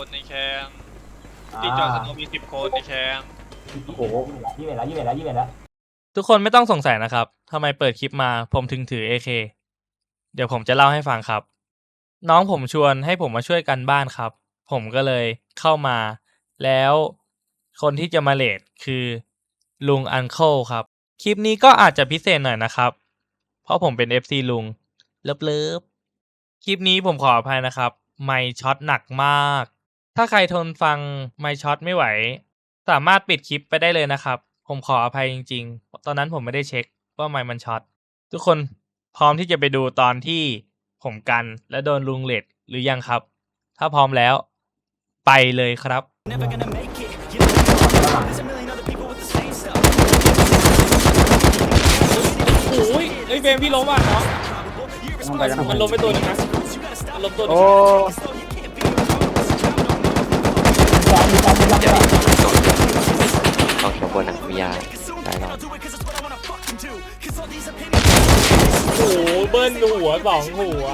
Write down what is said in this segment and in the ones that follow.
AFK มี11คนในแคนตีจอร์สโนว์มี10คนในแคนโอ้โหยี่สิบเอ็ดแล้วยี่สิบเอ็ดแล้วยี่สิบเอ็ดแล้วทุกคนไม่ต้องสงสัยนะครับทำไมเปิดคลิปมาผมถึงถือ AK เดี๋ยวผมจะเล่าให้ฟังครับ น้องผมชวนให้ผมมาช่วยกันบ้านครับ ผมก็เลยเข้ามา แล้วคนที่จะมาเลดคือลุงอันเคิลครับ คลิปนี้ก็อาจจะพิเศษหน่อยนะครับ เพราะผมเป็น FC ลุง เลิฟเลิฟคลิปนี้ผมขออภัยนะครับ ไม่ช็อตหนักมาก ถ้าใครทนฟังไม่ช็อตไม่ไหว สามารถปิดคลิปไปได้เลยนะครับ ผมขออภัยจริง ๆ ตอนนั้นผมไม่ได้เช็คว่าไมค์มันช็อตทุกคนพร้อมที่จะไปดูตอนที่ผมกันและโดนลุงเลดหรือยังครับ ถ้าพร้อมแล้วไปเลยครับ โอ้ยไอ้เฟรมพี่ล้มอะเนาะมันล้มไปตัวนึงนะมันล้มตัวนึงโอ้ วสองหัว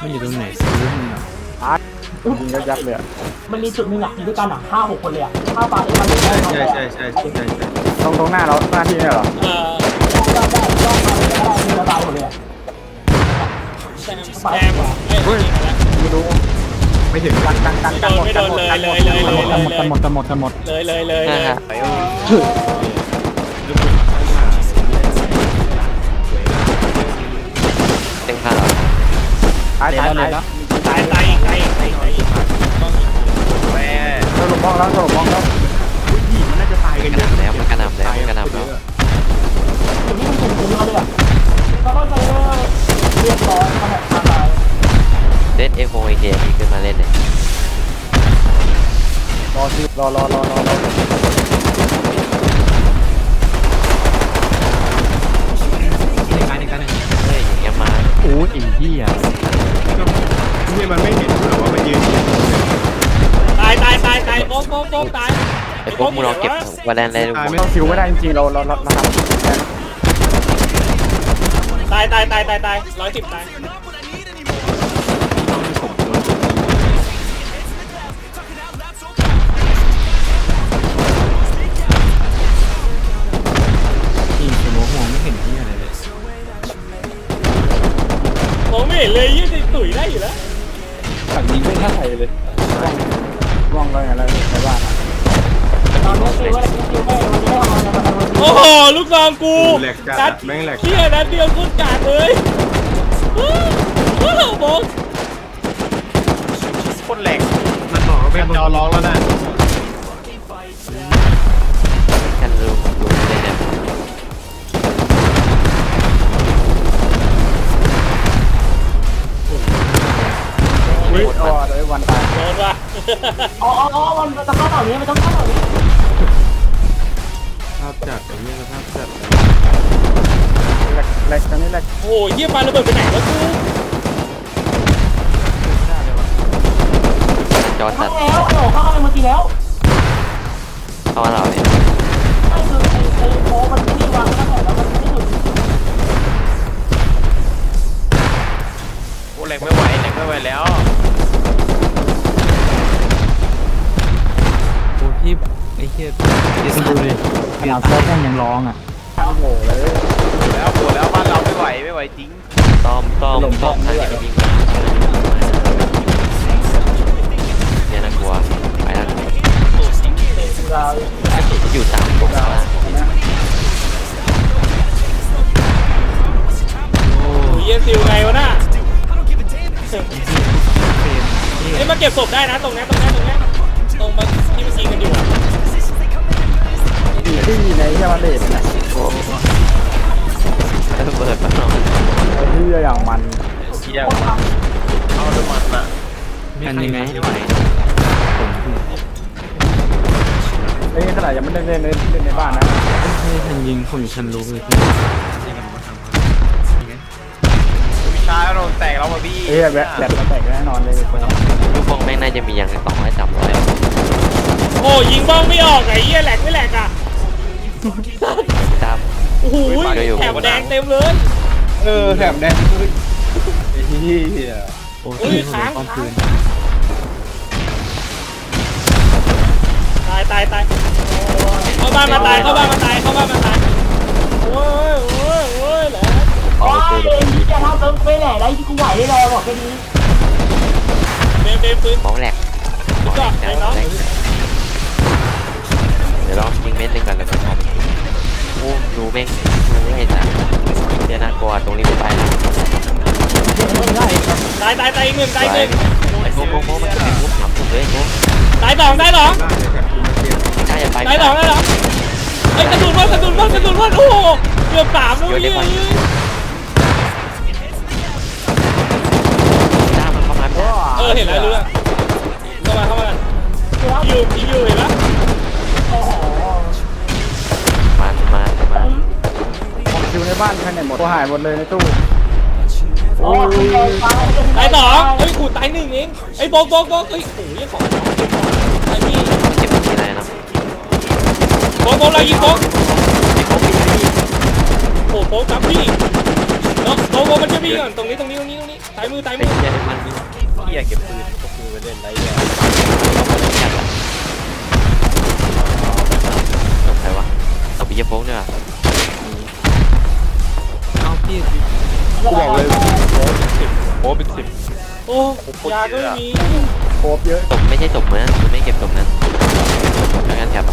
ไม่อยู่ตรงไหนซื้อมึงอะยิงยับยับเลยอะมันมีจุดหนึ่งอะอยู่ด้วยกันอะห้าหกคนเลยอะห้าปลาเอ็มมันใช่ใช่ใช่ใช่ใช่ใช่ตรงตรงหน้าเราหน้าที่เนี่ยเหรอเอ่อได้ได้ได้ได้มีระบายหมดเลยอะแซมแซมอะเอ้ยไม่รู้ไม่ถึงกันกันกันกันหมดไม่โดกันนหมดเลยกันหมดเลยเลยเลยกันหมดกันหมดกันหมดกันหมดเลยเลยเลยฮ่าเลยฮ่าเตายตายตายแล้วตายตายอีกตายอีกตายอีกตายอีกแม่สรุปมองแล้วสรุปมองแล้วผู้หญิงมันน่าจะตายกกันระหน่ำแล้วมันกระหน่ำแล้วมันกระหน่ำแล้วจุดนี้มันเป็นจุดนี้เลยอะก็ต้องไปเรียบร้อยขนาดทางไหนเล่นเอโฟเอเคมีขึ้นมาเล่นเลยรอสิรอรอรอรอรอในการในการในเฮ้ยอย่างเงี้ยมาโอ้ยอีที่อะ ที่มันไม่เห็นหรอว่ามันยืนตายตายตายตายโป๊กโป๊กโป๊กตายไอ้พวกมึงรอเก็บวันแรกได้ทุกคนเราคิวไม่ได้จริงๆเราเราเราทำตายตายตายตายตายร้อยสิบตายจริงสมองมองไม่เห็นที่อะไรเลย มองไม่เห็นเลยยี่สิตุ๋ยได้อยู่แล้ว ฝั่งนี้ไม่ท่าใครเลยว่องก็อย่างไรในบ้านอะตอนนี้คิวว่าคิวแม่วันนี้ไม่ทำอะไรมาทำวันนี้โอ้โหลูกซองกูแหลกจันัดดแม่งแหลกเชี่ยนัดเดียวโคตรกาดเลยอ้าวอ้าวโป๊กคนแหลกมันบอกว่าเป็นจอร้องแล้วนะ กันรู้ อุ้ยอ๋อเดี๋ยววันตายโดนว่ะ อ๋ออ๋ออ๋อมันจะเข้าแถวนี้มันต้องเข้าแถวนี้ภาพจัดอย่างนี้สภาพจัดแหลกแหลกตรงนี้แหลกโอ้ยเยี่ยปลาระเบิดไปไหนวะกูจอเข้าตัดแล้วโอ้เข้าไปเมื่อกี้แล้วเข้ามาเราเนี่ยไม่คือไอ้ไอ้โค้มัน แหลกไม่ไหวแหลกไม่ไหวแล้วโอ้พี่ไอ้เหี้ยดูดิขนาดโซ่แม่งยังร้องอะโอ้โหเลยแล้วปวดแล้วบ้านเราไม่ไหวไม่ไหวจริงต้อมต้อมต้อมทางนี้ไปวิ่งเนี่ยน่ากลัวไปแล้วเราอยู่สามตรงกลางโอ้ยเยี่ยซิลไงวะน่ะ เอ้ยมาเก็บศพได้นะตรงนี้ตรงนี้ตรงนี้ตรงมาที่มันยิงกันอยู่อะอยู่ที่ในเหี้ยมาเลดนะโอ้ระเบิดมาหน่อยไอ้เหี้ยอย่างมันเที่ยงเอาน้ำมันอะกันยังไงไม่ไหวไอ้ขนาดยังไม่ได้เล่นเล่นเล่นในบ้านนะฉันยิงผมฉันรู้เลย แตกแล้วว่ะพี่เอ้ยแบตแบตมันแตกแน่นอนเลยลูกบองแม่งน่าจะมีอย่างสองร้อยสามร้อยโอ้ยิงบ้องไม่ออกไอ้เหี้ยแหลกไม่แหลกอะตาม โอ้โหเดี๋ยวอยู่แถบแดงเต็มเลยเออแถมแดงขึ้นไอ้ที่โอ้อุ้ยยผมค้างป้อมปืนตายตายตายเข้าบ้านมาตายเข้าบ้านมาตายเข้าบ้านมาตายโอ้ยโอ้ยโอ้ย แหละโอ้ยไอ้ที่จะทำเติมไม่แหล่ได้ที่กูไหวได้รอบอกแค่นี้เบมเบมปืนมองแหลกลูกก็ไอ้น้องเดี๋ยวลองยิงเม็ดหนึ่งก่อนแล้วก็พอโอ้ดูแม่งดูแม่งไอ้สัสเดี๋ยวน่ากลัวตรงนี้กูไปแล้วตายตายตายอีกหนึ่งตายอีกหนึ่งไอ้โมโมโมมันจะเป็นมุกหนำสุดเลยโมตายสองตายสองกล้าอย่าไปตายสองตายสองไอ้ยกระสุนพ่นกระสุนพ่นกระสุนพ่นโอ้โหเกือบสามแล้วเฮ้ยานใครเนี่ยหมดตัวหายหมดเลยในตู้โอ้ยตายสองเฮ้ยกูตายหนึ่งเองไอ้โบกโบกโบกเฮ้ยโอ้ยของไอ้นี่เก็บที่ไหนนะโบกโบกเรายิงโบกโอ้โบกครับพี่เนาะโบกโบกมันจะพี่ก่อนตรงนี้ตรงนี้ตรงนี้ตรงนี้ซ้ายมือซ้ายไอ้มือเหี้ยมันเฮียเก็บปืนพกปืนไปเล่นไรเนี่ยตกใครวะเอาไปเยี่ยมโฟกเนี่ย เอาพี่กูบอกเลยโอ้เป็นสิบโอ้ยาก็ไม่มีโคบเยอะตกไม่ใช่ตกนะมันไม่เก็บตกนั้นแล้วกันแถบ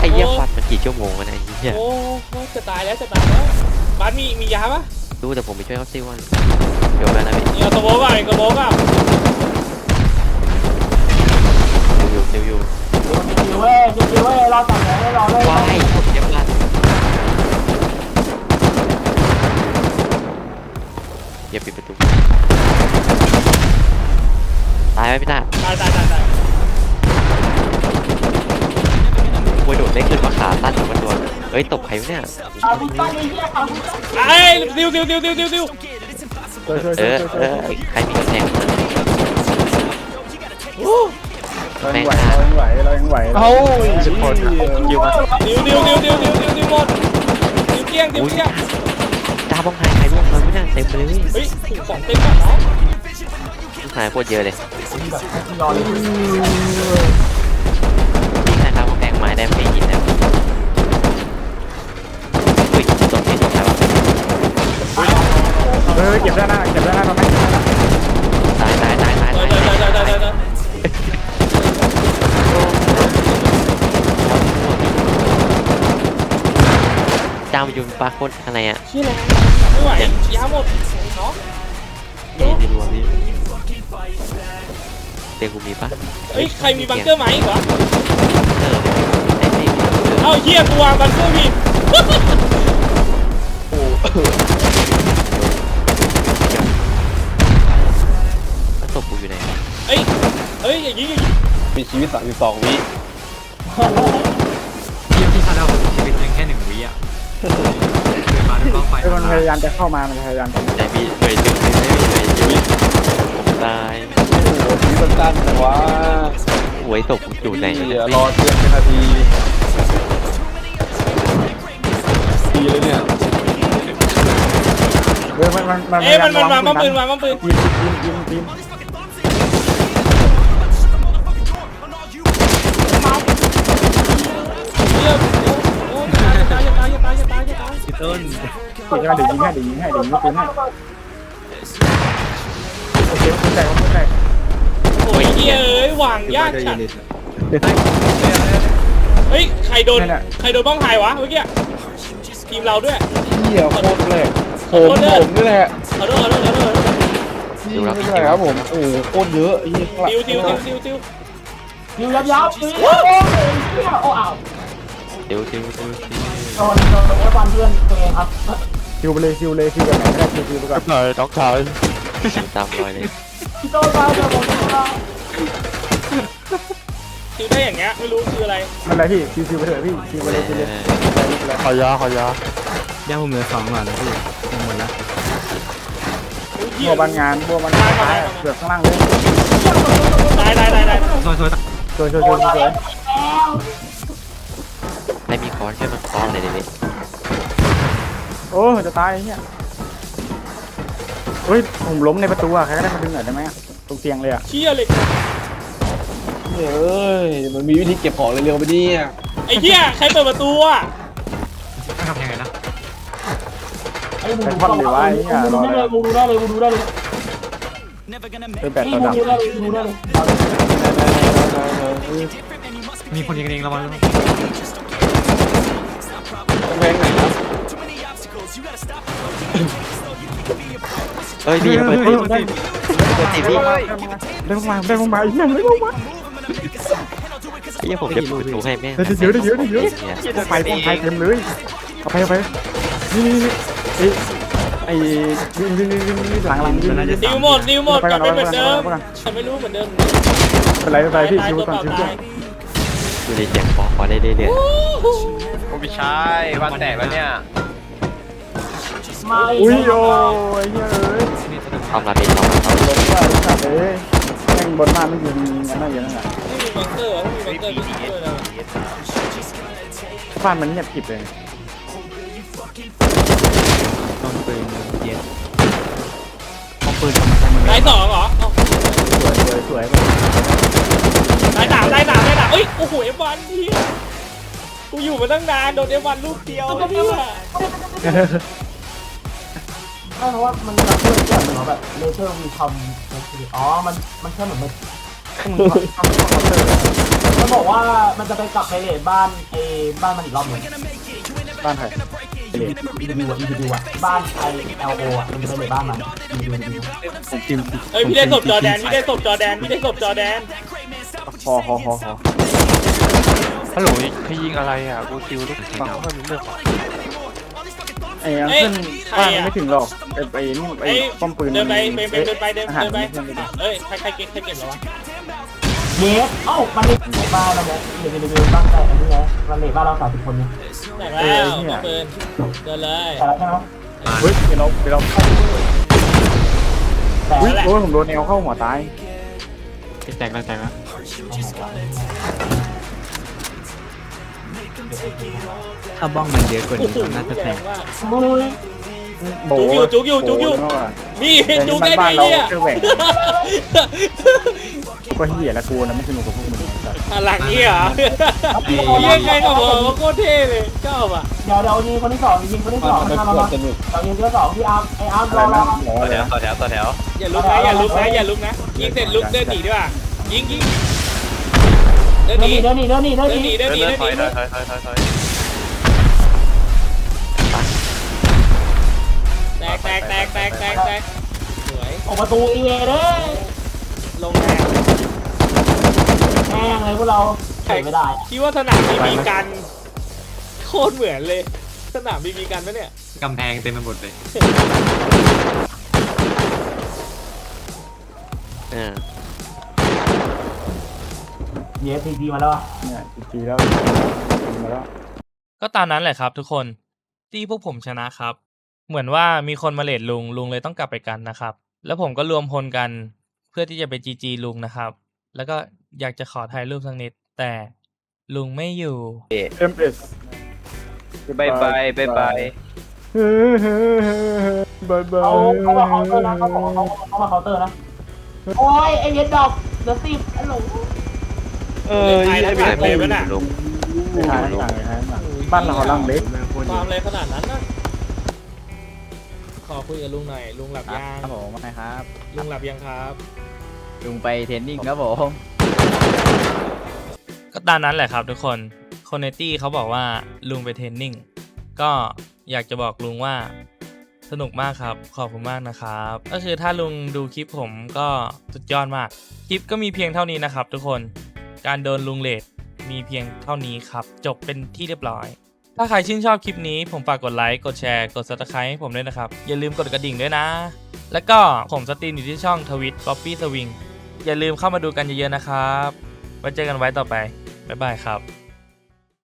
ไอ้เยี่ยฟันมันกี่ชั่วโมงกันไอ้เหี้ยโอ้จะตายแล้วจะตายแล้วบ้านมีมียาปะดูแต่ผมไปช่วยเขาซิวันเดี๋ยวกันนะพี่นี่เอากระโบกอะกระโบกอะอยู่อยู่อยู่จิ๋วเว้ยจิ๋วเว้ยรอตัดแล้วรอเลยว้าย เยี่ยมมากเยี่ยมปิดประตูตายไหมพี่ตาตายตายตายตายมวยโดดได้ขึ้นมาขาสั้นกว่าตัวเฮ้ยตบใครวะเนี่ยเอาบุกไปเลยที่เอาบุกไปไอ้ดิวดิวดิวดิวดิวดิวช่วยช่วยเอช่วยอช่วยเออใครมีกำแพงมาเรายังไหวเรายังไหวเรายังไหวเอ้าสิบคนยิวมาดิวดิวดิวดิวดิวดิวดิวหมดดิวเกลี้ยงดิวเกลี้ยงดาวบ้องหายใครบ้างมั นไม่น่าเต็มเลยเฮ้ยของเต็มก่อนเนาะหายโคตรเยอะเลยรอเลยนี่ใครทำกำแพงไม้ได้ไม่ยินแล้วอุ้ยตกที่ตกใครวะเออเก็บด้นหน้าเก็บด้านหน้าเราไม่ตายตายตายตายตายเออเออเออเออเออเจ้ามายู่ปลาโคตรอะไรอะชื่ออะไร ยงกูมีปะเฮ้ยใครมีบังเกอร์ไหมอีกวะเออไอ้นี่เอ้าเฮียกูวางบังเกอร์ผิดมันตบกูอยู่ไหนเฮ้ยเฮ้ยอย่างนี้อย่างนี้มีชีวิตสามสิบสองวิเยี่ยมที่คาดเอาชีวิตยังแค่หนึ่งวิอะเกิดมาด้วยกล้องไฟมันพยายามจะเข้ามา มันพยายามจะไหนมีหน่วยหนึ่งไม่มีหน่วยชีวิตผมตาย โอ้ชีวิตสั้นๆแต่ ว่าหวยตบอยู่ไหนเฮียรอเตือนเป็นนาทีดีเลยเนี่ยเออมันมันมันเอ้ยมันมันวางปั๊มปืนวางปั๊มปืนยิงยิงยิงยิงเฮียโอ้ยตายตายตายตายตายตายพี่ต้นยิงให้เดี๋ยวยิงให้เดี๋ยวยิงให้เดี๋ยวยิงปืนให้โอเคปืนแตกปืนแตกโอ้ย เฮียเอ้ยวางยากจะจัยิดนดีเฮ้ยใครโดนใครโดนบ้องหายวะเมื่อกี้ทีมเราด้วยเฮียโคตรแรงผมผมนี่แหละขอโทษขอโทษขอโทษนี่ไม่ใช่ครับผมโอ้โหโคตรเยอะเฮียติวติวติวติวติวยิวยับยับยิวโอ้ยโอ้อ้าวเดี๋ยวเดี๋ยวเดี๋ยวโดนโดนเอฟวันเพื่อนตัวเองครับคิวไปเลยคิวเลยคิวแบบไหนไม่ได้คิวคิวไปก่อนหน่อยน้องชายตามรอยเลยพี่โตตายเดี๋ยวผมจะ ติวได้อย่างเงี้ยไม่รู้คืออะไรมันอะไรพี่คิวคิวไปเถอะพี่คิวไปเลยคิวเลยขอยาขอยาย่าผมเหลือสองบาทแล้วพี่หมดแล้วบัวบานงานบัวบานงานตายเกือบข้างล่างเลยตายตายตายตายซอยซอยช่วยช่วยช่วยช่วยแล้วใครมีค้อนช่วยมันค้อนหน่อยดิพี่โอ้จะตายเนี่ยเฮ้ยผมล้มในประตูอะใครก็ได้มาดึงหน่อยได้ไหมอะ ตรงเตียงเลยอะเชี่ยเลยเอ้ยมันมีวิธีเก็บของเร็วๆไปดิไอ้เหี้ยใครเปิดประตูอะต้องทำยังไงนะไอ้มึงดูกล้องดูได้เลยกูดูได้เลยกูดูได้เลยเป็นแปดนี่ตัวกูดำดูได้เลยกูดูได้เลยมีคนยิงกันเองระวังด้วยแพงไหนนะเฮ้ยพี่เปิดติดเปิด ติดพี่ได้พวกมาได้พวกมาอีกอย่างได้พวกมาไอ้เหี้ยผมจะปิดประตูให้แม่งได้เยอะได้เยอะได้เยอะเนี่ยพวกไฟพวกไฟเต็มเลยเอาไปเอาไปนี่นี่นี่ไอ้ไอ้วิ่งวิ่งวิ่งวิ่งวิ่งหลังหลังวิ่งนิวหมดนิวหมดไปกก่ลัอบนไปเหมือนเดิมไปก่อนแต่ไม่รู้เหมือนเดิมเป็นไรเป็นไรพี่ชิวก่อนชิวก่อนดูดิเสียงปอพอได้เรื่อยโอ้พี่ใชายบ้านแตกแล้วเนี่ยอุ้ยโอ้ยเฮ้ย อ้ยๆทำลาเป็นทำลาเอาลงว่าลูกสัตว์เอ้ยแม่งบนบ้านไม่ยิงกันน่าเยอะนั่นแหละไม่มีบังเกอร์ไม่มีบังเกอร์ไม่มีบังเกอร์นะบ้านมันเงียบกริบเลยต้องปืนเย็นต้องปืนทำไมไมนายสองเหรอสวยสวยสวยนายสามนายสามนายสามเอ้ยโอ้โหเอฟวันพี่กูอยู่มาตั้งนานโดนเอฟวันลูกเดียวเนี่ย ไม่เพราะว่ามันจะเพิ่มอย่างหนึ่งแบบเลเซอร์มีทำอ๋อ มันมันแค่เหมือนมันมันบอกว่ามันจะไปกลับไปเลทบ้านไอ้บ้านมันอีกรอบหนึ่งบ้านใครอีดีวะอีดีวะบ้านไอเอลโออะมันจะไปเลทบ้านมันอีดีวผมจิ้มเอ้ยพี่ได้ศพจอแดนพี่ได้ศพจอแดนพี่ได้ศพจอแดนพอพอพอพอฮัลโหลใครยิงอะไรอะกูซิวลูกฟังไม่รู้เรื่องไอ้ยังขึ้นบ้านไม่ถึงหรอก ไอ้ไอ้นี่ไอ้เอ้ยป้อมปืนเดินไปเดินไปเดินไปเดินอาหารเดินไปเดินไปเอ้ยใครใครเก็บใครเก็บแล้ววะเยสเอ้ามันเลทบ้านเราเนี่ยเดี๋ยวเดี๋ยวบ้านแต่อันนี้ไงมันเลทบ้านเราสามสิบคนเนี่ยไหนแล้วมาปืนเดินเลยแต่ละใช่ไหมเฮ้ยเดี๋ยวเราเดี๋ยวเราแต่อุ้ยละโอ้ยผมโดนแนวเข้าหัวตายแตกแล้วแตกแล้วถ้าบ้องมันเยอะกว่านี้ก็น่าจะแตกมึง โบจุกอยู่จุกอยู่จุกอยู่โบเข้ามานี่จุกได้บ้าไงนเราเนี่ยคือแหว่งก็เหี้ยละกูนะไม่สนุกกับพวกมึงหลังนี้เหรอเยี่ยงไงกับผมโคตรเท่เลยชอบอะเดี๋ยวเดี๋ยวยิงคนที่สองยิงคนที่สองมามามาเดี๋ยวยิงคนที่สองพี่อาร์มไออาร์มอะไรรอรนะอหมอต่อเลยแถวนะต่อแถวต่อแถวอย่าลุกนะอย่าลุกนะอย่าลุกนะยิงเสร็จลุกเดินหนีด้วยยิงยิงเดินเดิหนนีหนีเดินหนีเดินหนีเดินเดินหหนีนีเดินหนีเดิเดินนหนี ตกแตกแตกแตกแตกแตกสวยออกประตูอีเวเด้ลงแรงแม่งเลยพวกเราเข็ไม่ได้คิดว่าสนามบีบีกันโคตรเหมือนเลย สนามบีบีกันปะเนี่ยกำแพงเต็มไปหมดเลยเออเยสทีดีมาแล้วเนี่ยจีแล้วมาแล้ว ก็ตามนั้นแหละครับทุกคนที่พวกผมชนะครับ เหมือนว่ามีคนมาเลดลุง ลุงเลยต้องกลับไปกันนะครับ แล้วผมก็รวมพลกัน เพื่อที่จะไปจีจีลุงนะครับ แล้วก็อยากจะขอถ่ายรูปสักนิด แต่ลุงไม่อยู่เอ็มเอสบายบายบายบายเฮ้ยเฮ้ยเฮ้ยบายบายเขาเขามาเคาน์เตอร์นะเขาบอกเขาเขามาเคาน์เตอร์นะ โอ้ยไอเยสดอกเดือดสิบฮัลโหลเออไอ้ทั้งหลังเลยปะน่ะลุงไม่หายไม่หายไม่หายบ้านเราลังเล็กความเลยขนาดนั้นนะ ขอคุยกับลุงหน่อย ลุงหลับยังครับผมนะครับ ลุงหลับยังครับลุงไปเทรนนิ่งครับผม ก็ตามนั้นแหละครับทุกคน คนในตี้เขาบอกว่าลุงไปเทรนนิ่ง ก็อยากจะบอกลุงว่าสนุกมากครับ ขอบคุณมากนะครับ ก็คือถ้าลุงดูคลิปผมก็สุดยอดมาก คลิปก็มีเพียงเท่านี้นะครับ ทุกคน การโดนลุงเลดมีเพียงเท่านี้ครับ จบเป็นที่เรียบร้อย ถ้าใครชื่นชอบคลิปนี้ผมฝากกดไลค์ กดแชร์ กด subscribe ให้ผมด้วยนะครับ อย่าลืมกดกระดิ่งด้วยนะ แล้วก็ผมสตรีมอยู่ที่ช่องทวิต Poppy Swing อย่าลืมเข้ามาดูกันเยอะๆนะครับ ไว้เจอกันไว้ต่อไป บ๊ายบายครับ